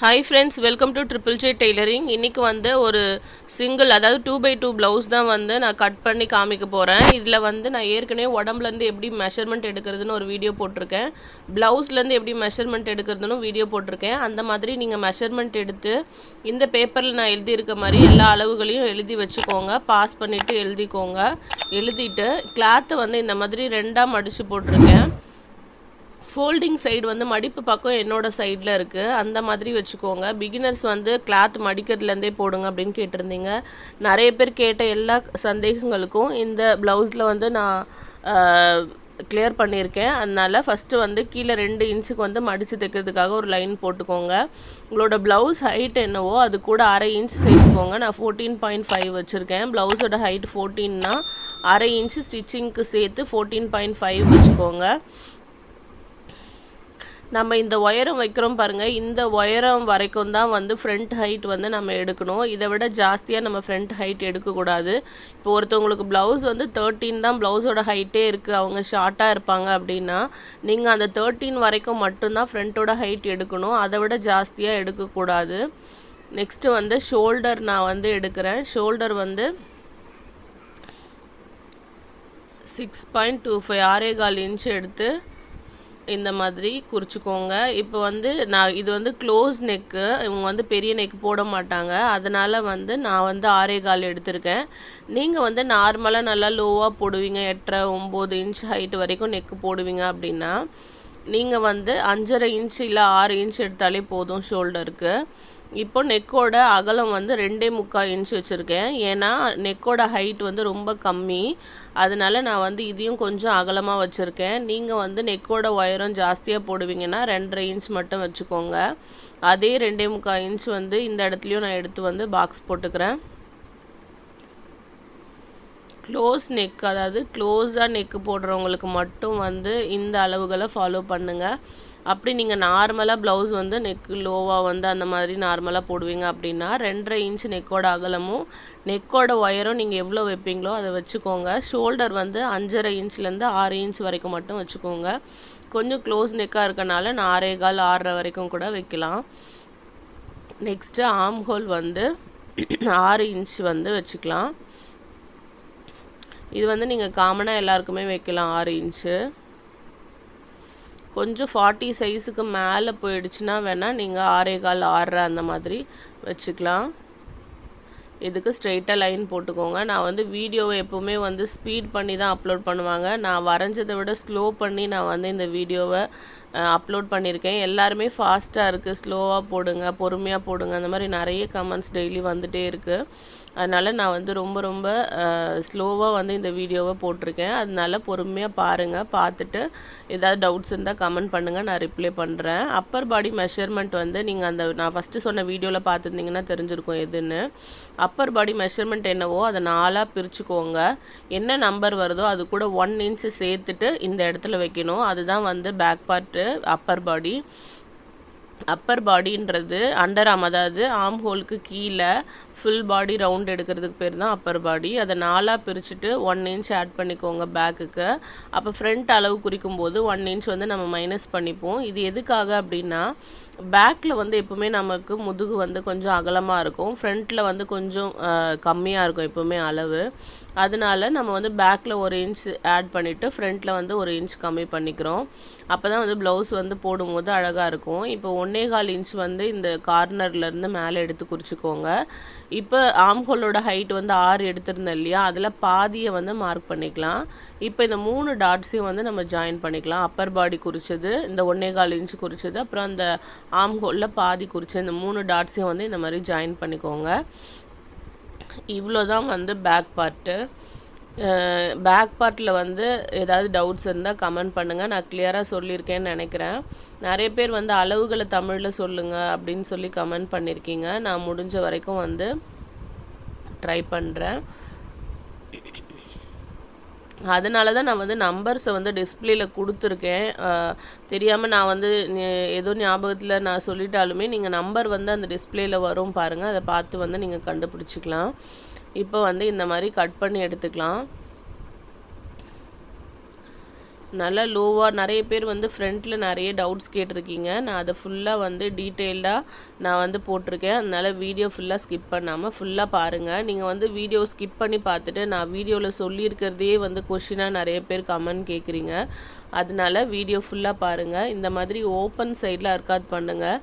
Hi friends welcome to Triple J Tailoring இன்றைக்கி வந்து ஒரு சிங்கிள் அதாவது டூ பை டூ ப்ளவுஸ் தான் வந்து நான் கட் பண்ணி காமிக்க போகிறேன் இதில் வந்து நான் ஏற்கனவே உடம்புலேருந்து எப்படி மெஷர்மெண்ட் எடுக்கிறதுன்னு ஒரு வீடியோ போட்டிருக்கேன். ப்ளவுஸ்லேருந்து எப்படி மெஷர்மெண்ட் எடுக்கிறதுன்னு வீடியோ போட்டிருக்கேன். அந்த மாதிரி நீங்கள் மெஷர்மெண்ட் எடுத்து இந்த பேப்பரில் நான் எழுதியிருக்க மாதிரி எல்லா அளவுகளையும் எழுதி வச்சுக்கோங்க. பாஸ் பண்ணிவிட்டு எழுதிக்கோங்க. எழுதிட்டு கிளாத்தை வந்து இந்த மாதிரி ரெண்டாக மடித்து போட்டிருக்கேன். ஃபோல்டிங் சைடு வந்து மடிப்பு பக்கம் என்னோடய சைடில் இருக்குது அந்த மாதிரி வச்சுக்கோங்க. பிகினர்ஸ் வந்து கிளாத் மடிக்கிறதுலேருந்தே போடுங்க அப்படின்னு கேட்டிருந்தீங்க. நிறைய பேர் கேட்ட எல்லா சந்தேகங்களுக்கும் இந்த ப்ளவுஸில் வந்து நான் கிளியர் பண்ணியிருக்கேன். அதனால் ஃபஸ்ட்டு வந்து கீழே ரெண்டு இன்ச்சுக்கு வந்து மடித்து தைக்கிறதுக்காக ஒரு லைன் போட்டுக்கோங்க. உங்களோட ப்ளவுஸ் ஹைட் என்னவோ அது கூட அரை இன்ச் சேர்த்துக்கோங்க. நான் ஃபோர்டீன் பாயிண்ட் ஃபைவ் வச்சுருக்கேன். ப்ளவுஸோட ஹைட் ஃபோர்டீன்னா அரை இன்ச்சு ஸ்டிச்சிங்க்கு சேர்த்து ஃபோர்டீன் பாயிண்ட் ஃபைவ் வச்சுக்கோங்க. நம்ம இந்த ஒயரம் வைக்கிறோம் பாருங்கள் இந்த ஒயரம் வரைக்கும் தான் வந்து ஃப்ரண்ட் ஹைட் வந்து நம்ம எடுக்கணும். இதை விட ஜாஸ்தியாக நம்ம ஃப்ரண்ட் ஹைட் எடுக்கக்கூடாது. இப்போ ஒருத்தவங்களுக்கு ப்ளவுஸ் வந்து தேர்ட்டீன் தான் ப்ளவுஸோட ஹைட்டே இருக்குது அவங்க ஷார்ட்டாக இருப்பாங்க அப்படின்னா நீங்கள் அந்த தேர்ட்டீன் வரைக்கும் மட்டும்தான் ஃப்ரண்ட்டோட ஹைட் எடுக்கணும். அதை விட ஜாஸ்தியாக எடுக்கக்கூடாது. நெக்ஸ்ட்டு வந்து ஷோல்டர் நான் வந்து எடுக்கிறேன். ஷோல்டர் வந்து சிக்ஸ் பாயிண்ட் டூ ஃபைவ் ஆறே கால் இன்ச் எடுத்து இந்த மாதிரி குறிச்சிக்கோங்க. இப்போ வந்து நான் இது வந்து க்ளோஸ் நெக்கு இவங்க வந்து பெரிய நெக் போட மாட்டாங்க. அதனால் வந்து நான் வந்து ஆரே கால் எடுத்திருக்கேன். நீங்கள் வந்து நார்மலாக நல்லா லோவாக போடுவீங்க. எட்டரை ஒம்பது இன்ச் ஹைட் வரைக்கும் நெக்கு போடுவீங்க அப்படின்னா நீங்கள் வந்து அஞ்சரை இன்ச் இல்லை ஆறு இன்ச் எடுத்தாலே போதும் ஷோல்டருக்கு இப்போ நெக்கோட அகலம் வந்து ரெண்டே முக்கால் இன்ச் வச்சுருக்கேன். ஏன்னா நெக்கோட ஹைட் வந்து ரொம்ப கம்மி. அதனால நான் வந்து இதையும் கொஞ்சம் அகலமாக வச்சுருக்கேன். நீங்கள் வந்து நெக்கோட ஒயரம் ஜாஸ்தியாக போடுவீங்கன்னா ரெண்டரை இன்ச் மட்டும் வச்சுக்கோங்க. அதே ரெண்டே முக்கால் இன்ச் வந்து இந்த இடத்துலையும் நான் எடுத்து வந்து பாக்ஸ் போட்டுக்கிறேன். க்ளோஸ் நெக் அதாவது க்ளோஸாக நெக்கு போடுறவங்களுக்கு மட்டும் வந்து இந்த அளவுகளை ஃபாலோ பண்ணுங்கள் அப்படி நீங்கள் நார்மலாக ப்ளவுஸ் வந்து நெக்கு லோவாக வந்து அந்த மாதிரி நார்மலாக போடுவீங்க அப்படின்னா ரெண்டரை இன்ச் நெக்கோட அகலமும் நெக்கோட ஒயரும் நீங்கள் எவ்வளோ வைப்பீங்களோ அதை வச்சுக்கோங்க. ஷோல்டர் வந்து அஞ்சரை இன்ச்லேருந்து ஆறு இன்ச் வரைக்கும் மட்டும் வச்சுக்கோங்க. கொஞ்சம் க்ளோஸ் நெக்காக இருக்கனால நான் ஆறே கால் ஆறரை வரைக்கும் கூட வைக்கலாம். நெக்ஸ்ட்டு ஆம் ஹோல் வந்து ஆறு இன்ச் வந்து வச்சுக்கலாம். இது வந்து நீங்கள் காமனாக எல்லாருக்குமே வைக்கலாம் ஆறு இன்ச்சு கொஞ்சம் ஃபார்ட்டி சைஸுக்கு மேலே போயிடுச்சுன்னா வேணால் நீங்கள் ஆறே கால் ஆறரை அந்த மாதிரி வச்சுக்கலாம். இதுக்கு ஸ்ட்ரெயிட்டாக லைன் போட்டுக்கோங்க. நான் வந்து வீடியோவை எப்போவுமே வந்து ஸ்பீட் பண்ணி தான் அப்லோட் பண்ணுவாங்க. நான் வரைஞ்சதை விட ஸ்லோ பண்ணி நான் வந்து இந்த வீடியோவை அப்லோட் பண்ணியிருக்கேன். எல்லாருமே ஃபாஸ்ட்டாக இருக்குது ஸ்லோவாக போடுங்க பொறுமையாக போடுங்க. அந்த மாதிரி நிறைய கமெண்ட்ஸ் டெய்லி வந்துகிட்டே இருக்குது அதனால் நான் வந்து ரொம்ப ரொம்ப ஸ்லோவாக வந்து இந்த வீடியோவை போட்டிருக்கேன். அதனால பொறுமையாக பாருங்கள் பார்த்துட்டு ஏதாவது டவுட்ஸ் இருந்தால் கமெண்ட் பண்ணுங்கள் நான் ரிப்ளை பண்ணுறேன் அப்பர் பாடி மெஷர்மெண்ட் வந்து நீங்கள் அந்த நான் ஃபஸ்ட்டு சொன்ன வீடியோவில் பார்த்துருந்தீங்கன்னா தெரிஞ்சிருக்கும் எதுன்னு. அப்பர் பாடி மெஷர்மெண்ட் என்னவோ அதை நாலாக பிரிச்சுக்கோங்க. என்ன நம்பர் வருதோ அது கூட ஒன் இன்ச்சு சேர்த்துட்டு இந்த இடத்துல வைக்கணும். அதுதான் வந்து back part upper body upper பாடின்றது under arm அதாவது ஆம் ஹோலுக்கு கீழே ஃபுல் பாடி ரவுண்ட் எடுக்கிறதுக்கு பேர் தான் அப்பர் பாடி அதை நாலாக பிரிச்சுட்டு ஒன் இன்ச் ஆட் பண்ணிக்கோங்க பேக்குக்கு அப்போ ஃப்ரண்ட் அளவு குறிக்கும் போது ஒன் இன்ச் வந்து நம்ம மைனஸ் பண்ணிப்போம். இது எதுக்காக அப்படின்னா பேக்கில் வந்து எப்போவுமே நமக்கு முதுகு வந்து கொஞ்சம் அகலமாக இருக்கும். ஃப்ரண்ட்டில் வந்து கொஞ்சம் கம்மியாக இருக்கும் எப்போவுமே அளவு. அதனால நம்ம வந்து பேக்கில் ஒரு இன்ச் ஆட் பண்ணிவிட்டு ஃப்ரண்ட்டில் வந்து ஒரு இன்ச் கம்மி பண்ணிக்கிறோம். அப்போ தான் வந்து ப்ளவுஸ் வந்து போடும்போது அழகாக இருக்கும். இப்போ ஒன்றே கால் இன்ச் வந்து இந்த கார்னர்லேருந்து மேலே எடுத்து குறிச்சிக்கோங்க. இப்போ ஆம்கோலோட ஹைட் வந்து ஆறு எடுத்திருந்தேன் இல்லையா? அதில் பாதியை வந்து மார்க் பண்ணிக்கலாம். இப்போ இந்த மூணு டாட்ஸையும் வந்து நம்ம ஜாயின் பண்ணிக்கலாம். அப்பர் பாடி குறிச்சது இந்த ஒன்றே கால் இன்ச் குறிச்சது அப்புறம் அந்த ஆம்கோலில் பாதி குறிச்சது இந்த மூணு டாட்ஸையும் வந்து இந்த மாதிரி ஜாயின் பண்ணிக்கோங்க. இவ்வளோ தான் வந்து பேக் பார்ட்டு பேக் பார்ட்டில் வந்து ஏதாவது டவுட்ஸ் இருந்தால் கமெண்ட் பண்ணுங்கள் நான் கிளியராக சொல்லியிருக்கேன்னு நினைக்கிறேன். நிறைய பேர் வந்து அளவுகளை தமிழில் சொல்லுங்கள் அப்படின்னு சொல்லி கமெண்ட் பண்ணியிருக்கீங்க. நான் முடிஞ்ச வரைக்கும் வந்து ட்ரை பண்ணுறேன் அதனால தான் நான் வந்து நம்பர்ஸை வந்து டிஸ்பிளேயில் கொடுத்துருக்கேன். தெரியாமல் நான் வந்து ஏதோ ஞாபகத்தில் நான் சொல்லிட்டாலுமே நீங்கள் நம்பர் வந்து அந்த டிஸ்பிளேயில் வரும் பாருங்கள் அதை பார்த்து வந்து நீங்கள் கண்டுபிடிச்சிக்கலாம். இப்போ வந்து இந்த மாதிரி கட் பண்ணி எடுத்துக்கலாம். நல்லா லோவாக நிறைய பேர் வந்து ஃப்ரண்ட்டில் நிறைய டவுட்ஸ் கேட்டிருக்கீங்க. நான் அதை ஃபுல்லாக வந்து டீட்டெயில்டாக நான் வந்து போட்டிருக்கேன். அதனால் வீடியோ ஃபுல்லாக ஸ்கிப் பண்ணாமல் ஃபுல்லாக பாருங்கள் நீங்கள் வந்து வீடியோ ஸ்கிப் பண்ணி பார்த்துட்டு நான் வீடியோவில் சொல்லியிருக்கிறதையே வந்து கொஷினாக நிறைய பேர் கமெண்ட் கேட்குறீங்க. அதனால வீடியோ ஃபுல்லாக பாருங்கள் இந்த மாதிரி ஓப்பன் சைடில் அர்க்காட் பண்ணுங்கள்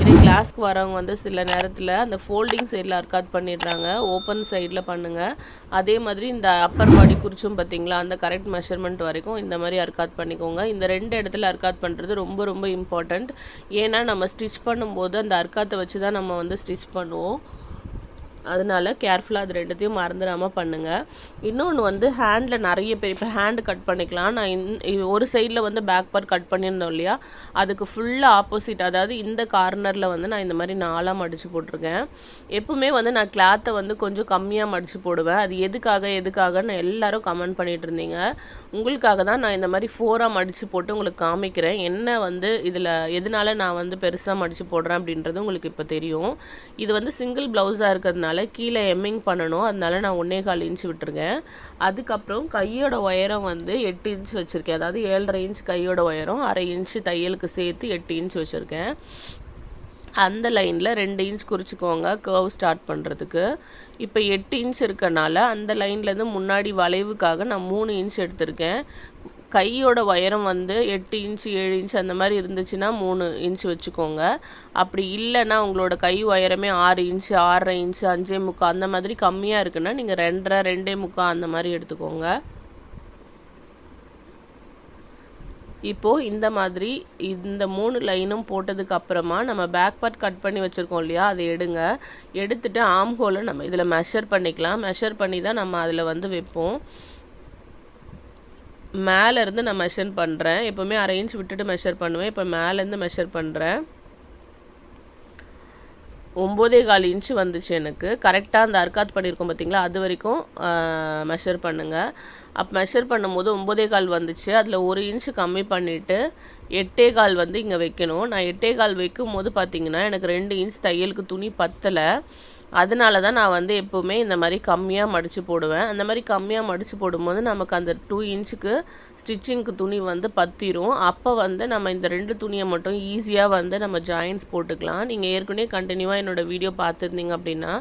இதே கிளாஸ்க்கு வரவங்க வந்து சில நேரத்தில் அந்த ஃபோல்டிங் சைடில் அர்க்காட் பண்ணிடுறாங்க. ஓப்பன் சைடில் பண்ணுங்கள் அதே மாதிரி இந்த அப்பர் பாடி குறிச்சும் பார்த்தீங்களா அந்த கரெக்ட் மெஷர்மெண்ட் வரைக்கும் இந்த மாதிரி அர்க்காட் பண்ணிக்கோங்க. இந்த ரெண்டு இடத்துல அர்க்காட் பண்ணுறது ரொம்ப ரொம்ப இம்பார்ட்டண்ட் ஏன்னா நம்ம ஸ்டிச் பண்ணும்போது அந்த அர்க்காத்தை வச்சு தான் நம்ம வந்து ஸ்டிச் பண்ணுவோம். அதனால கேர்ஃபுல்லாக அது ரெண்டுத்தையும் மறந்துடாமல் பண்ணுங்கள் இன்னொன்று வந்து ஹேண்டில் நிறைய பேர் இப்போ ஹேண்டு கட் பண்ணிக்கலாம். நான் இன் ஒரு சைடில் வந்து பேக் பார்ட் கட் பண்ணியிருந்தோம் இல்லையா? அதுக்கு ஃபுல்லாக ஆப்போசிட் அதாவது இந்த கார்னரில் வந்து நான் இந்த மாதிரி நாலாக மடித்து போட்டிருக்கேன். எப்பவுமே வந்து நான் கிளாத்தை வந்து கொஞ்சம் கம்மியாக மடித்து போடுவேன். அது எதுக்காக எதுக்காகன்னு எல்லோரும் கமெண்ட் பண்ணிகிட்டு இருந்தீங்க. உங்களுக்காக தான் நான் இந்த மாதிரி ஃபோராக மடித்து போட்டு உங்களுக்கு காமிக்கிறேன். என்ன வந்து இதில் எதனால் நான் வந்து பெருசாக மடித்து போடுறேன் அப்படின்றது உங்களுக்கு இப்போ தெரியும். இது வந்து சிங்கிள் ப்ளவுஸாக இருக்கிறதுனால கீழே எம்மிங் பண்ணணும். அதனால நான் ஒன்றே கால் இன்ச் விட்டுருக்கேன். அதுக்கப்புறம் கையோட உயரம் வந்து எட்டு இன்ச் வச்சுருக்கேன். அதாவது ஏழரை இன்ச் கையோட உயரம் அரை இன்ச் தையலுக்கு சேர்த்து எட்டு இன்ச் வச்சுருக்கேன். அந்த லைனில் ரெண்டு இன்ச் குறிச்சிக்கோங்க கர்வ் ஸ்டார்ட் பண்ணுறதுக்கு இப்போ எட்டு இன்ச் இருக்கனால அந்த லைன்லேருந்து முன்னாடி வளைவுக்காக நான் மூணு இன்ச் எடுத்திருக்கேன். கையோட உயரம் வந்து எட்டு இன்ச் ஏழு இன்ச் அந்த மாதிரி இருந்துச்சுன்னா மூணு இன்ச் வச்சுக்கோங்க. அப்படி இல்லைன்னா உங்களோட கை உயரமே ஆறு இன்ச் ஆறரை இன்ச் அஞ்சே முக்கால் அந்த மாதிரி கம்மியாக இருக்குன்னா நீங்கள் ரெண்டரை ரெண்டே முக்கால் அந்த மாதிரி எடுத்துக்கோங்க. இப்போது இந்த மாதிரி இந்த மூணு லைனும் போட்டதுக்கு அப்புறமா நம்ம பேக் பார்ட் கட் பண்ணி வச்சுருக்கோம் இல்லையா? அதை எடுங்க. எடுத்துட்டு ஆம் ஹோலை நம்ம இதில் மெஷர் பண்ணிக்கலாம். மெஷர் பண்ணி தான் நம்ம அதில் வந்து வைப்போம். மேலேருந்து நான் மெஷர் பண்ணுறேன் எப்போவுமே அரை இன்ச் விட்டுட்டு மெஷர் பண்ணுவேன். இப்போ மேலேருந்து மெஷர் பண்ணுறேன் ஒம்போதே கால் இன்ச்சு வந்துச்சு எனக்கு. கரெக்டாக அந்த அர்க்காத் பண்ணியிருக்கோம் பார்த்தீங்களா அது வரைக்கும் மெஷர் பண்ணுங்கள் அப்போ மெஷர் பண்ணும்போது ஒம்போதே கால் வந்துச்சு. அதில் ஒரு இன்ச்சு கம்மி பண்ணிவிட்டு எட்டே கால் வந்து இங்கே வைக்கணும். நான் எட்டே கால் வைக்கும் போது பார்த்திங்கன்னா எனக்கு ரெண்டு இன்ச் தையலுக்கு துணி பத்தலை. அதனால தான் நான் வந்து எப்போவுமே இந்த மாதிரி கம்மியாக மடித்து போடுவேன். அந்த மாதிரி கம்மியாக மடித்து போடும்போது நமக்கு அந்த டூ இன்ச்சுக்கு ஸ்டிச்சிங்க்கு துணி வந்து பத்திரும். அப்போ வந்து நம்ம இந்த ரெண்டு துணியை மட்டும் ஈஸியாக வந்து நம்ம ஜாயின்ஸ் போட்டுக்கலாம். நீங்கள் ஏற்கனவே கண்டினியூவாக என்னோடய வீடியோ பார்த்துருந்தீங்க அப்படின்னா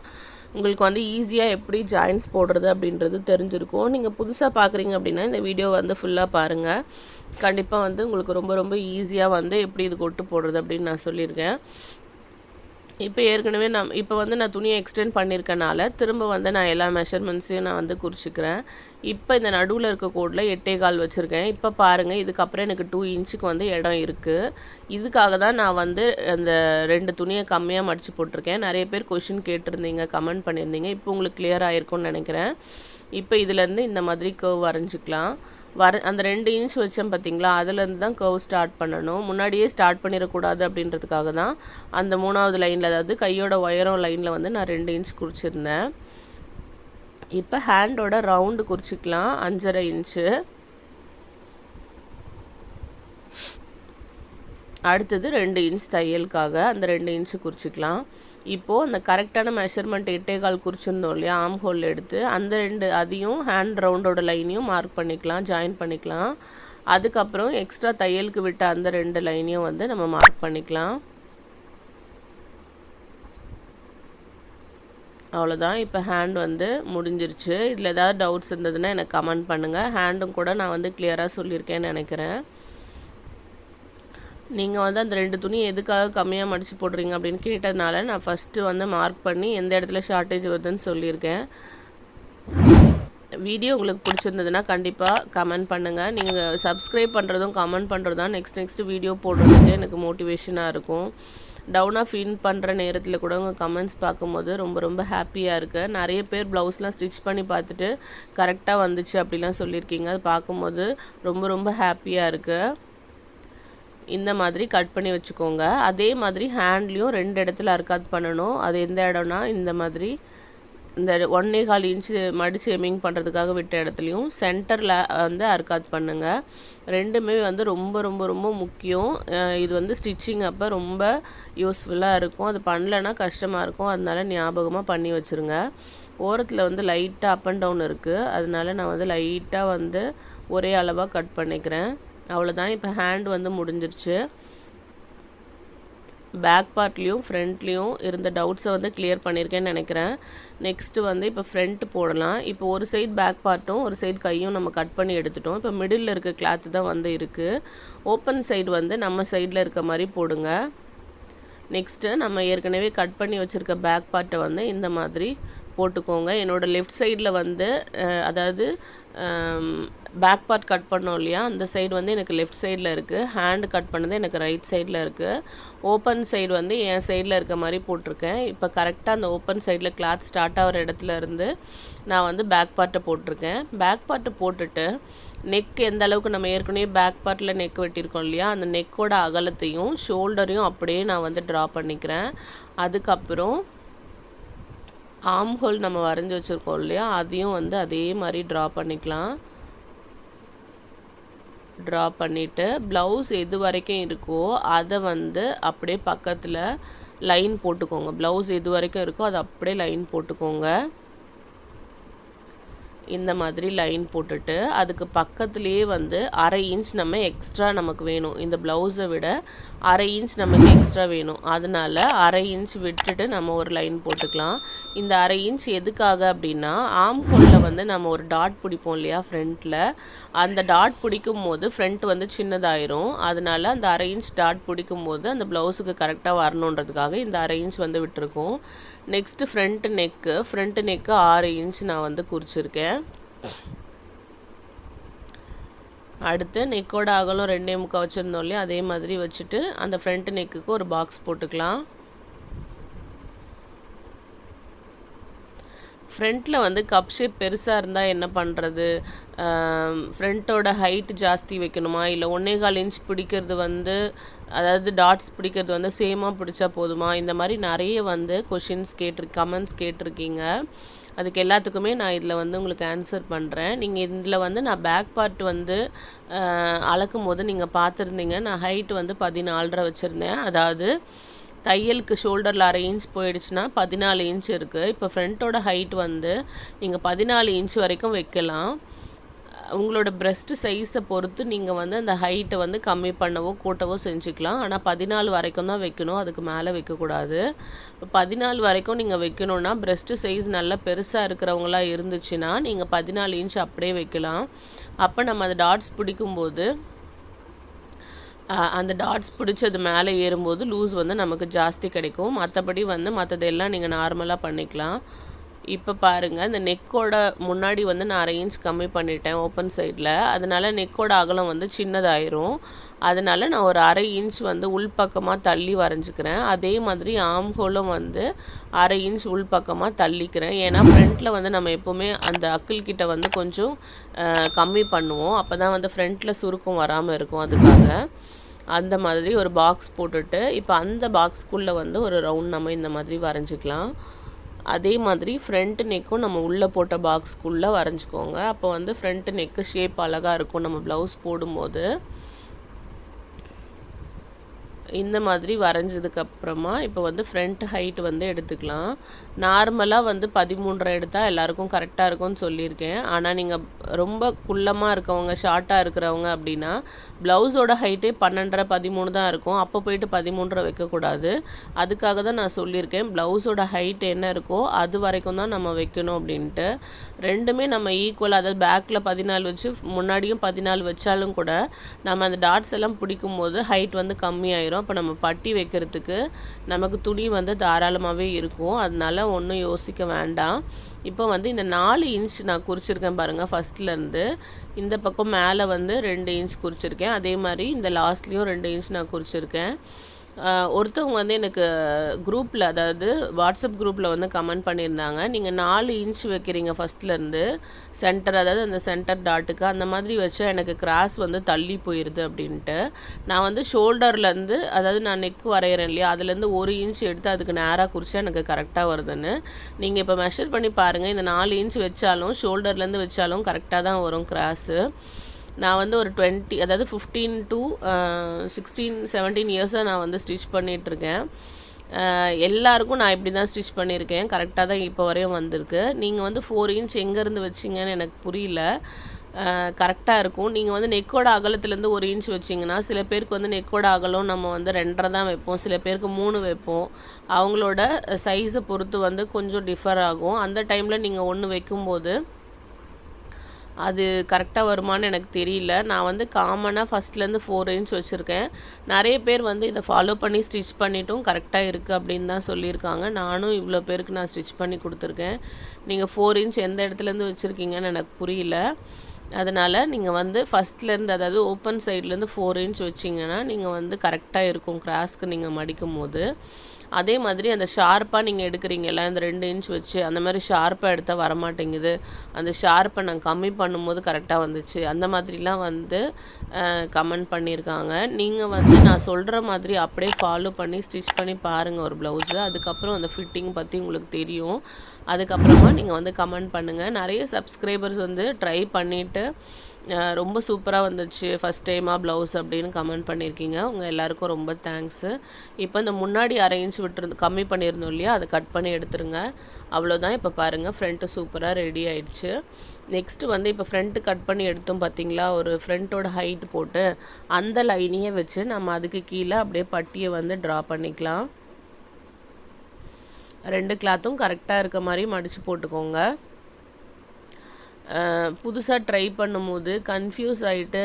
உங்களுக்கு வந்து ஈஸியாக எப்படி ஜாயின்ஸ் போடுறது அப்படின்றது தெரிஞ்சிருக்கும். நீங்கள் புதுசாக பார்க்குறீங்க அப்படின்னா இந்த வீடியோ வந்து ஃபுல்லாக பாருங்கள் கண்டிப்பாக வந்து உங்களுக்கு ரொம்ப ரொம்ப ஈஸியாக வந்து எப்படி இது கொட்டு போடுறது அப்படின்னு நான் சொல்லியிருக்கேன். இப்போ ஏற்கனவே நான் இப்போ வந்து நான் துணியை எக்ஸ்டெண்ட் பண்ணியிருக்கனால திரும்ப வந்து நான் எல்லா மெஷர்மெண்ட்ஸையும் நான் வந்து குறிச்சிக்கிறேன். இப்போ இந்த நடுவில் இருக்க கோடில் எட்டே கால் வச்சுருக்கேன். இப்போ பாருங்கள் இதுக்கப்புறம் எனக்கு டூ இன்ச்சுக்கு வந்து இடம் இருக்குது இதுக்காக தான் நான் வந்து அந்த ரெண்டு துணியை கம்மியாக மடித்து போட்டிருக்கேன். நிறைய பேர் கொஷின் கேட்டிருந்தீங்க கமெண்ட் பண்ணியிருந்தீங்க. இப்போ உங்களுக்கு கிளியர் ஆகிருக்கும்னு நினைக்கிறேன். இப்போ இதுலேருந்து இந்த மாதிரி கர்வ் வரைஞ்சிக்கலாம். வர அந்த ரெண்டு இன்ச் வச்சோம் பார்த்தீங்களா? அதுலேருந்து தான் கர்வ் ஸ்டார்ட் பண்ணணும். முன்னாடியே ஸ்டார்ட் பண்ணிடக்கூடாது அப்படின்றதுக்காக தான் அந்த மூணாவது லைனில் அதாவது கையோட உயரம் லைனில் வந்து நான் ரெண்டு இன்ச் குறிச்சிருந்தேன். இப்போ ஹேண்டோட ரவுண்டு குறிச்சிக்கலாம். அஞ்சரை இன்ச்சு அடுத்தது ரெண்டு இன்ச் தையலுக்காக அந்த ரெண்டு இன்ச்சு குறிச்சிக்கலாம். இப்போது அந்த கரெக்டான மெஷர்மெண்ட் எட்டே கால் குறிச்சிருந்தோம் இல்லையா? ஆம் ஹோல் எடுத்து அந்த ரெண்டு அதையும் ஹேண்ட் ரவுண்டோட லைனையும் மார்க் பண்ணிக்கலாம் ஜாயின் பண்ணிக்கலாம். அதுக்கப்புறம் எக்ஸ்ட்ரா தையலுக்கு விட்ட அந்த ரெண்டு லைனையும் வந்து நம்ம மார்க் பண்ணிக்கலாம். அவ்வளோதான் இப்போ ஹேண்ட் வந்து முடிஞ்சிருச்சு. இதில் ஏதாவது டவுட்ஸ் இருந்ததுன்னா எனக்கு கமெண்ட் பண்ணுங்கள் ஹேண்டும் கூட நான் வந்து கிளியராக சொல்லியிருக்கேன்னு நினைக்கிறேன். நீங்கள் வந்து அந்த ரெண்டு துணி எதுக்காக கம்மியாக மடித்து போடுறீங்க அப்படின்னு கேட்டதுனால நான் ஃபஸ்ட்டு வந்து மார்க் பண்ணி எந்த இடத்துல ஷார்ட்டேஜ் வருதுன்னு சொல்லியிருக்கேன். வீடியோ உங்களுக்கு பிடிச்சிருந்ததுன்னா கண்டிப்பாக கமெண்ட் பண்ணுங்கள் நீங்கள் சப்ஸ்கிரைப் பண்ணுறதும் கமெண்ட் பண்ணுறதும் தான் நெக்ஸ்ட் நெக்ஸ்ட்டு வீடியோ போடுறதுக்கு எனக்கு மோட்டிவேஷனாக இருக்கும். டவுனாக ஃபீல் பண்ணுற நேரத்தில் கூட உங்கள் கமெண்ட்ஸ் பார்க்கும்போது ரொம்ப ரொம்ப ஹாப்பியாக இருக்குது நிறைய பேர் ப்ளவுஸ்லாம் ஸ்டிச் பண்ணி பார்த்துட்டு கரெக்டாக வந்துச்சு அப்படிலாம் சொல்லியிருக்கீங்க. அது பார்க்கும்போது ரொம்ப ரொம்ப ஹாப்பியாக இருக்குது இந்த மாதிரி கட் பண்ணி வச்சுக்கோங்க. அதே மாதிரி ஹேண்ட்லேயும் ரெண்டு இடத்துல அர்க்காத் பண்ணணும். அது எந்த இடம்னா இந்த மாதிரி இந்த ஒன்னே கால் இன்ச்சு மடித்து எம்மிங் பண்ணுறதுக்காக விட்ட இடத்துலையும் சென்டரில் வந்து அர்க்காத் பண்ணுங்கள் ரெண்டுமே வந்து ரொம்ப ரொம்ப ரொம்ப முக்கியம். இது வந்து ஸ்டிச்சிங் அப்போ ரொம்ப யூஸ்ஃபுல்லாக இருக்கும். அது பண்ணலைன்னா கஷ்டமாக இருக்கும். அதனால ஞாபகமாக பண்ணி வச்சுருங்க. ஓரத்தில் வந்து லைட்டாக அப் அண்ட் டவுன் இருக்குது அதனால நான் வந்து லைட்டாக வந்து ஒரே அளவாக கட் பண்ணிக்கிறேன். அவ்வளோதான் இப்போ ஹேண்ட் வந்து முடிஞ்சிருச்சு. பேக் பார்ட்லேயும் ஃப்ரண்ட்லேயும் இருந்த டவுட்ஸை வந்து கிளியர் பண்ணியிருக்கேன்னு நினைக்கிறேன். நெக்ஸ்ட்டு வந்து இப்போ ஃப்ரண்ட் போடலாம். இப்போ ஒரு சைட் பேக் பார்ட்டும் ஒரு சைடு கையும் நம்ம கட் பண்ணி எடுத்துட்டோம். இப்போ மிடில் இருக்க கிளாத்து தான் வந்து இருக்குது ஓப்பன் சைடு வந்து நம்ம சைடில் இருக்க மாதிரி போடுங்க. நெக்ஸ்ட்டு நம்ம ஏற்கனவே கட் பண்ணி வச்சுருக்க பேக் பார்ட்டை வந்து இந்த மாதிரி போட்டுக்கோங்க. என்னோடய லெஃப்ட் சைடில் வந்து அதாவது பேக் பார்ட் கட் பண்ணோம் இல்லையா? அந்த சைடு வந்து எனக்கு லெஃப்ட் சைடில் இருக்குது ஹேண்டு கட் பண்ணது எனக்கு ரைட் சைடில் இருக்குது ஓப்பன் சைடு வந்து என் சைடில் இருக்க மாதிரி போட்டிருக்கேன். இப்போ கரெக்டாக அந்த ஓப்பன் சைடில் கிளாத் ஸ்டார்ட் ஆகிற இடத்துல இருந்து நான் வந்து பேக் பார்ட்டை போட்டிருக்கேன். பேக் பார்ட்டை போட்டுட்டு நெக் எந்த அளவுக்கு நம்ம ஏற்கனவே பேக் பார்ட்டில் நெக் வெட்டியிருக்கோம் இல்லையா? அந்த நெக்கோட அகலத்தையும் ஷோல்டரையும் அப்படியே நான் வந்து ட்ரா பண்ணிக்கிறேன். அதுக்கப்புறம் ஆம் ஹோல் நம்ம வரைஞ்சி வச்சுருக்கோம் இல்லையா? அதையும் வந்து அதே மாதிரி ட்ரா பண்ணிக்கலாம். ட்ரா பண்ணிவிட்டு ப்ளவுஸ் எது வரைக்கும் இருக்கோ அதை வந்து அப்படியே பக்கத்தில் லைன் போட்டுக்கோங்க. ப்ளவுஸ் எது வரைக்கும் இருக்கோ அதை அப்படியே லைன் போட்டுக்கோங்க. இந்த மாதிரி லைன் போட்டுட்டு அதுக்கு பக்கத்துலேயே வந்து அரை இன்ச் நம்ம எக்ஸ்ட்ரா நமக்கு வேணும். இந்த ப்ளவுஸை விட அரை இன்ச் நமக்கு எக்ஸ்ட்ரா வேணும். அதனால அரை இன்ச் விட்டுட்டு நம்ம ஒரு லைன் போட்டுக்கலாம். இந்த அரை இன்ச் எதுக்காக அப்படின்னா ஆம் வந்து நம்ம ஒரு டாட் பிடிப்போம் இல்லையா ஃப்ரண்ட்டில் அந்த டாட் பிடிக்கும் போது ஃப்ரண்ட் வந்து சின்னதாயிரும். அதனால அந்த அரை இன்ச் டாட் பிடிக்கும் போது அந்த ப்ளவுஸுக்கு கரெக்டாக வரணுன்றதுக்காக இந்த அரை இன்ச் வந்து விட்டுருக்கோம். Next front neck front neck ஆறு இன்ச் நான் வந்து குறிச்சிருக்கேன். அடுத்து நெக்கோட அகலம் ரெண்டே முக்கால் வச்சுருந்தோம் இல்லையா? அதே மாதிரி வச்சுட்டு அந்த ஃப்ரண்ட் நெக்குக்கு ஒரு பாக்ஸ் போட்டுக்கலாம். ஃப்ரண்ட்டில் வந்து கப் ஷேப் பெருசாக இருந்தால் என்ன பண்ணுறது ஃப்ரண்ட்டோட ஹைட் ஜாஸ்தி வைக்கணுமா? இல்லை ஒன்றே கால் இன்ச் பிடிக்கிறது வந்து அதாவது டாட்ஸ் பிடிக்கிறது வந்து சேமாக பிடிச்சா போதுமா? இந்த மாதிரி நிறைய வந்து கொஷின்ஸ் கேட்டிரு கமெண்ட்ஸ் கேட்டிருக்கீங்க. அதுக்கு எல்லாத்துக்குமே நான் இதில் வந்து உங்களுக்கு ஆன்சர் பண்ணுறேன் நீங்கள் இதில் வந்து நான் பேக் பார்ட் வந்து அளக்கும் போது நீங்கள் பார்த்துருந்தீங்க. நான் ஹைட் வந்து பதினாலரை வச்சுருந்தேன். அதாவது தையலுக்கு ஷோல்டரில் அரை இன்ச் போயிடுச்சுன்னா பதினாலு இன்ச் இருக்குது இப்போ ஃப்ரண்ட்டோட ஹைட் வந்து நீங்கள் பதினாலு இன்ச் வரைக்கும் வைக்கலாம். உங்களோட பிரஸ்ட் சைஸை பொறுத்து நீங்கள் வந்து அந்த ஹைட்டை வந்து கம்மி பண்ணவோ கூட்டவோ செஞ்சுக்கலாம். ஆனால் பதினாலு வரைக்கும் தான் வைக்கணும். அதுக்கு மேலே வைக்கக்கூடாது. இப்போ பதினாலு வரைக்கும் நீங்கள் வைக்கணுன்னா breast சைஸ் நல்லா பெருசாக இருக்கிறவங்களா இருந்துச்சுன்னா நீங்கள் பதினாலு இன்ச் அப்படியே வைக்கலாம். அப்போ நம்ம அந்த டாட்ஸ் பிடிக்கும்போது அந்த டாட்ஸ் பிடிச்சது மேலே ஏறும்போது லூஸ் வந்து நமக்கு ஜாஸ்தி கிடைக்கும். மற்றபடி வந்து மற்றதெல்லாம் நீங்கள் நார்மலாக பண்ணிக்கலாம். இப்போ பாருங்கள் இந்த நெக்கோட முன்னாடி வந்து நான் அரை இன்ச் கம்மி பண்ணிட்டேன் ஓப்பன் சைடில் அதனால் நெக்கோட அகலம் வந்து சின்னதாயிரும். அதனால நான் ஒரு அரை இன்ச் வந்து உள்பக்கமாக தள்ளி வரைஞ்சிக்கிறேன். அதே மாதிரி ஆம்ஹோலும் வந்து அரை இன்ச் உள்பக்கமாக தள்ளிக்கிறேன். ஏன்னா ஃப்ரண்ட்டில் வந்து நம்ம எப்போவுமே அந்த அக்கிள் கிட்ட வந்து கொஞ்சம் கம்மி பண்ணுவோம். அப்போ தான் வந்து ஃப்ரண்ட்டில் சுருக்கம் வராமல் இருக்கும் அதுக்காக. அந்த மாதிரி ஒரு பாக்ஸ் போட்டுட்டு இப்போ அந்த பாக்ஸ்க்குள்ளே வந்து ஒரு ரவுண்ட் நம்ம இந்த மாதிரி வரைஞ்சிக்கலாம். அதே மாதிரி ஃப்ரண்ட் நெக்கும் நம்ம உள்ளே போட்ட பாக்ஸ்க்குள்ளே வரைஞ்சிக்கோங்க. அப்போ வந்து ஃப்ரண்ட் நெக்கு ஷேப் அழகாக இருக்கும். நம்ம ப்ளவுஸ் போடும்போது. இந்த மாதிரி வரைஞ்சதுக்கு அப்புறமா இப்போ வந்து ஃப்ரண்ட் ஹைட் வந்து எடுத்துக்கலாம். நார்மலாக வந்து பதிமூன்றரை எடுத்தால் எல்லாருக்கும் கரெக்டாக இருக்கும்னு சொல்லியிருக்கேன். ஆனால் நீங்கள் ரொம்ப குள்ளமாக இருக்கவங்க ஷார்ட்டாக இருக்கிறவங்க அப்படின்னா ப்ளவுஸோட ஹைட்டே பன்னெண்டரை பதிமூணு தான் இருக்கும். அப்போ போயிட்டு பதிமூன்றரை வைக்கக்கூடாது. அதுக்காக தான் நான் சொல்லியிருக்கேன். ப்ளவுஸோட ஹைட் என்ன இருக்கோ அது வரைக்கும் தான் நம்ம வைக்கணும் அப்படின்ட்டு. ரெண்டுமே நம்ம ஈக்குவல் அதாவது பேக்கில் பதினாலு வச்சு முன்னாடியும் பதினாலு வச்சாலும் கூட நம்ம அந்த டாட்ஸ் எல்லாம் பிடிக்கும் போது ஹைட் வந்து கம்மியாயிரும். அப்போ நம்ம பட்டி வைக்கிறதுக்கு நமக்கு துணி வந்து தாராளமாகவே இருக்கும். அதனால் ஒன்றும் யோசிக்க வேண்டாம். இப்போ வந்து இந்த நாலு இன்ச் நான் குறிச்சிருக்கேன் பாருங்கள் ஃபஸ்ட்லேருந்து இந்த பக்கம் மேலே வந்து ரெண்டு இன்ச் குறிச்சிருக்கேன். அதே மாதிரி இந்த லாஸ்ட்லேயும் ரெண்டு இன்ச் நான் குறிச்சிருக்கேன். ஒருத்தவங்க வந்து எனக்கு குரூப்பில் அதாவது வாட்ஸ்அப் குரூப்பில் வந்து கமெண்ட் பண்ணியிருந்தாங்க. நீங்கள் நாலு இன்ச் வைக்கிறீங்க ஃபஸ்ட்லேருந்து சென்டர் அதாவது அந்த சென்டர் டாட்டுக்கு அந்த மாதிரி வச்சா எனக்கு கிராஸ் வந்து தள்ளி போயிடுது அப்படின்ட்டு. நான் வந்து ஷோல்டர்லேருந்து அதாவது நான் நெக் வரைகிறேன் இல்லையா அதுலேருந்து ஒரு இன்ச் எடுத்து அதுக்கு நேராக குறிச்சா எனக்கு கரெக்டாக வருதுன்னு. நீங்கள் இப்போ மெஷர் பண்ணி பாருங்கள் இந்த நாலு இன்ச் வச்சாலும் ஷோல்டர்லேருந்து வச்சாலும் கரெக்டாக தான் வரும் கிராஸு நான் வந்து ஒரு டுவெண்ட்டி அதாவது ஃபிஃப்டீன் டு சிக்ஸ்டீன் செவன்டீன் இயர்ஸாக நான் வந்து ஸ்டிச் பண்ணிகிட்ருக்கேன் எல்லாருக்கும் நான் இப்படி தான் ஸ்டிச் பண்ணியிருக்கேன். கரெக்டாக தான் இப்போ வரையும் வந்திருக்கு. நீங்கள் வந்து ஃபோர் இன்ச் எங்கேருந்து வச்சிங்கன்னு எனக்கு புரியல. கரெக்டாக இருக்கும். நீங்கள் வந்து நெக்கோட அகலத்துலேருந்து ஒரு இன்ச் வச்சிங்கன்னா சில பேருக்கு வந்து நெக்கோட அகலம் நம்ம வந்து ரெண்டரை தான் வைப்போம். சில பேருக்கு மூணு வைப்போம். அவங்களோட சைஸை பொறுத்து வந்து கொஞ்சம் டிஃபர் ஆகும். அந்த டைமில் நீங்கள் ஒன்று வைக்கும்போது அது கரெக்டாக வருமான்னு எனக்கு தெரியல. நான் வந்து காமனாக ஃபஸ்ட்லேருந்து ஃபோர் இன்ச் வச்சுருக்கேன். நிறைய பேர் வந்து இதை ஃபாலோ பண்ணி ஸ்டிச் பண்ணிட்டும் கரெக்டாக இருக்குது அப்படின்னு தான் சொல்லியிருக்காங்க. நானும் இவ்வளோ பேருக்கு நான் ஸ்டிச் பண்ணி கொடுத்துருக்கேன். நீங்கள் ஃபோர் இன்ச் எந்த இடத்துலேருந்து வச்சுருக்கீங்கன்னு எனக்கு புரியல. அதனால் நீங்கள் வந்து ஃபஸ்ட்லேருந்து அதாவது ஓப்பன் சைட்லேருந்து ஃபோர் இன்ச் வச்சிங்கன்னா நீங்கள் வந்து கரெக்டாக இருக்கும். கிராஸ்க்கு நீங்கள் மடிக்கும் போது அதே மாதிரி அந்த ஷார்ப்பாக நீங்கள் எடுக்கிறீங்கல்ல அந்த ரெண்டு இன்ச் வச்சு அந்த மாதிரி ஷார்ப்பாக எடுத்தால் வரமாட்டேங்குது. அந்த ஷார்ப்பை நான் கம்மி பண்ணும்போது கரெக்டாக வந்துச்சு. அந்த மாதிரிலாம் வந்து கமெண்ட் பண்ணியிருக்காங்க. நீங்கள் வந்து நான் சொல்கிற மாதிரி அப்படியே ஃபாலோ பண்ணி ஸ்டிச் பண்ணி பாருங்கள் ஒரு ப்ளவுஸு அதுக்கப்புறம் அந்த ஃபிட்டிங் பற்றி உங்களுக்கு தெரியும். அதுக்கப்புறமா நீங்கள் வந்து கமெண்ட் பண்ணுங்கள் நிறைய சப்ஸ்கிரைபர்ஸ் வந்து ட்ரை பண்ணிவிட்டு ரொம்ப சூப்பராக வந்துச்சு. ஃபஸ்ட் டைமாக ப்ளவுஸ் அப்படின்னு கமெண்ட் பண்ணியிருக்கீங்க உங்கள் எல்லாருக்கும் ரொம்ப தேங்க்ஸு இப்போ இந்த முன்னாடி அரேஞ்ச் விட்டுருந்து கம்மி பண்ணியிருந்தோம் இல்லையா? அதை கட் பண்ணி எடுத்துருங்க. அவ்வளோதான் இப்போ பாருங்கள் ஃப்ரண்ட்டு சூப்பராக ரெடி ஆயிடுச்சு. நெக்ஸ்ட்டு வந்து இப்போ ஃப்ரண்ட்டு கட் பண்ணி எடுத்தோம் பார்த்தீங்களா ஒரு ஃப்ரண்ட்டோட ஹைட் போட்டு அந்த லைனையே வச்சு நம்ம அதுக்கு கீழே அப்படியே பட்டியை வந்து ட்ரா பண்ணிக்கலாம். ரெண்டு கிளாத்தும் கரெக்டாக இருக்க மாதிரி மடித்து போட்டுக்கோங்க. புதுசாக ட்ரை பண்ணும்போது கன்ஃபியூஸ் ஆகிட்டு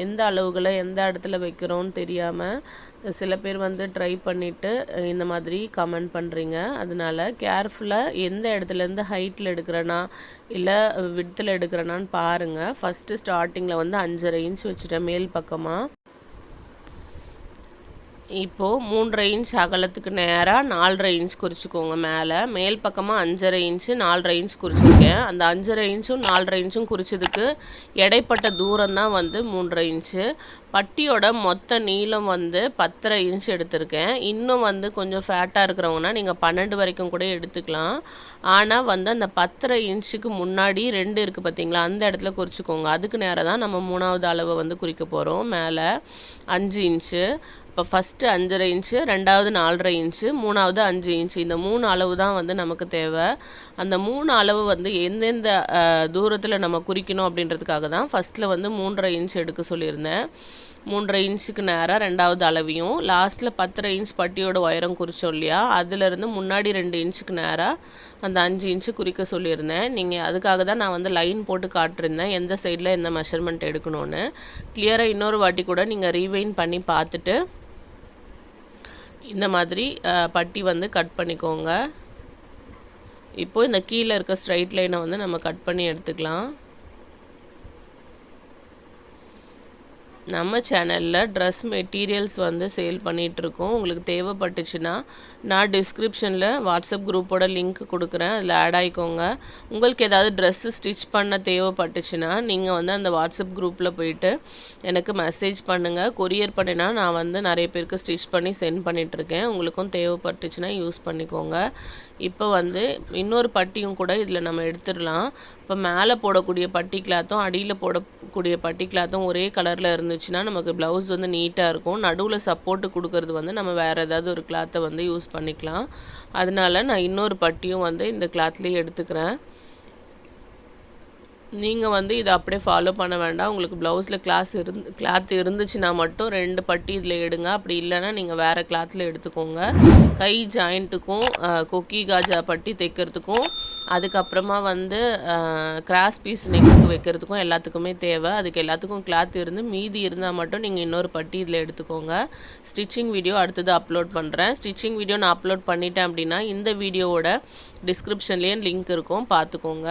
எந்த அளவுகளை எந்த இடத்துல வைக்கிறோன்னு தெரியாமல் சில பேர் வந்து ட்ரை பண்ணிவிட்டு இந்த மாதிரி கமெண்ட் பண்ணுறீங்க அதனால கேர்ஃபுல்லாக எந்த இடத்துலேருந்து ஹைட்டில் எடுக்கிறேன்னா இல்லை விடத்தில் எடுக்கிறேனான்னு பாருங்கள் ஃபஸ்ட்டு ஸ்டார்டிங்கில் வந்து அஞ்சரை இன்ச் வச்சுட்டேன் மேல் பக்கமாக இப்போது மூன்றரை இன்ச் அகலத்துக்கு நேராக நாலரை இன்ச் குறிச்சிக்கோங்க மேலே. மேல் பக்கமாக அஞ்சரை இன்ச்சு நாலரை இன்ச் குறிச்சிருக்கேன். அந்த அஞ்சரை இன்ச்சும் நாலரை இன்ச்சும் குறிச்சதுக்கு இடைப்பட்ட தூரம் தான் வந்து மூன்றரை இன்ச்சு பட்டியோட மொத்த நீளம் வந்து பத்தரை இன்ச் எடுத்திருக்கேன். இன்னும் வந்து கொஞ்சம் ஃபேட்டாக இருக்கிறவங்கன்னா நீங்கள் பன்னெண்டு வரைக்கும் கூட எடுத்துக்கலாம். ஆனால் வந்து அந்த பத்தரை இன்ச்சுக்கு முன்னாடி ரெண்டு இருக்குது பார்த்தீங்களா அந்த இடத்துல குறிச்சிக்கோங்க. அதுக்கு நேரம் தான் நம்ம மூணாவது அளவை வந்து குறிக்க போகிறோம் மேலே அஞ்சு இன்ச்சு இப்போ ஃபஸ்ட்டு அஞ்சரை இன்ச்சு ரெண்டாவது நாலரை இன்ச்சு மூணாவது அஞ்சு இன்ச்சு இந்த மூணு அளவு தான் வந்து நமக்கு தேவை. அந்த மூணு அளவு வந்து எந்தெந்த தூரத்தில் நம்ம குறிக்கணும் அப்படின்றதுக்காக தான் ஃபஸ்ட்டில் வந்து மூன்றரை இன்ச் எடுக்க சொல்லியிருந்தேன். மூன்றரை இன்ச்சுக்கு நேராக ரெண்டாவது அளவையும் லாஸ்ட்டில் பத்தரை இன்ச் பட்டியோட உயரம் குறித்தோம் இல்லையா அதுலேருந்து முன்னாடி ரெண்டு இன்ச்சுக்கு நேராக அந்த அஞ்சு இன்ச்சு குறிக்க சொல்லியிருந்தேன். நீங்கள் அதுக்காக தான் நான் வந்து லைன் போட்டு காட்டிருந்தேன் எந்த சைடில் எந்த மெஷர்மெண்ட் எடுக்கணும்னு. கிளியராக இன்னொரு வாட்டி கூட நீங்கள் ரீவைன் பண்ணி பார்த்துட்டு இந்த மாதிரி பட்டி வந்து கட் பண்ணிக்கோங்க. இப்போது இந்த கீழே இருக்க ஸ்ட்ரைட் லைனை வந்து நம்ம கட் பண்ணி எடுத்துக்கலாம். நம்ம சேனலில் ட்ரெஸ் மெட்டீரியல்ஸ் வந்து சேல் பண்ணிகிட்ருக்கோம் உங்களுக்கு தேவைப்பட்டுச்சுன்னா நான் டிஸ்கிரிப்ஷனில் வாட்ஸ்அப் குரூப்போட லிங்க் கொடுக்குறேன். அதில் ஆட் ஆகிக்கோங்க உங்களுக்கு ஏதாவது ட்ரெஸ்ஸு ஸ்டிச் பண்ண தேவைப்பட்டுச்சுன்னா நீங்கள் வந்து அந்த வாட்ஸ்அப் குரூப்பில் போயிட்டு எனக்கு மெசேஜ் பண்ணுங்கள் கொரியர் பண்ணினா நான் வந்து நிறைய பேருக்கு ஸ்டிச் பண்ணி சென்ட் பண்ணிகிட்ருக்கேன் உங்களுக்கும் தேவைப்பட்டுச்சுன்னா யூஸ் பண்ணிக்கோங்க. இப்போ வந்து இன்னொரு பட்டியும் கூட இதில் நம்ம எடுத்துடலாம். இப்போ மேலே போடக்கூடிய பட்டி கிளாத்தும் அடியில் போடக்கூடிய பட்டி கிளாத்தும் ஒரே கலரில் இருந்துச்சுன்னா நமக்கு ப்ளவுஸ் வந்து நீட்டாக இருக்கும். நடுவில் சப்போர்ட்டு கொடுக்கறது வந்து நம்ம வேறு ஏதாவது ஒரு கிளாத்தை வந்து யூஸ் பண்ணிக்கலாம். அதனால நான் இன்னொரு பட்டியும் வந்து இந்த கிளாத்லேயே எடுத்துக்கிறேன். நீங்கள் வந்து இதை அப்படியே ஃபாலோ பண்ண வேண்டாம். உங்களுக்கு ப்ளவுஸில் கிளாஸ் இருந்து கிளாத் இருந்துச்சுன்னா மட்டும் ரெண்டு பட்டி இதில் எடுங்க. அப்படி இல்லைன்னா நீங்கள் வேறு கிளாத்தில் எடுத்துக்கோங்க. கை ஜாயிண்ட்டுக்கும் கொக்கி காஜா பட்டி தைக்கிறதுக்கும் அதுக்கப்புறமா வந்து கிராஸ் பீஸ் நெக்குக்கு வைக்கிறதுக்கும் எல்லாத்துக்குமே தேவை. அதுக்கு எல்லாத்துக்கும் கிளாத் இருந்து மீதி இருந்தால் மட்டும் நீங்கள் இன்னொரு பட்டி இதில் எடுத்துக்கோங்க. ஸ்டிச்சிங் வீடியோ அடுத்தது அப்லோட் பண்ணுறேன் ஸ்டிச்சிங் வீடியோ நான் அப்லோட் பண்ணிட்டேன் அப்படின்னா இந்த வீடியோவோட டிஸ்கிரிப்ஷன்லேயும் லிங்க் இருக்கும். பார்த்துக்கோங்க.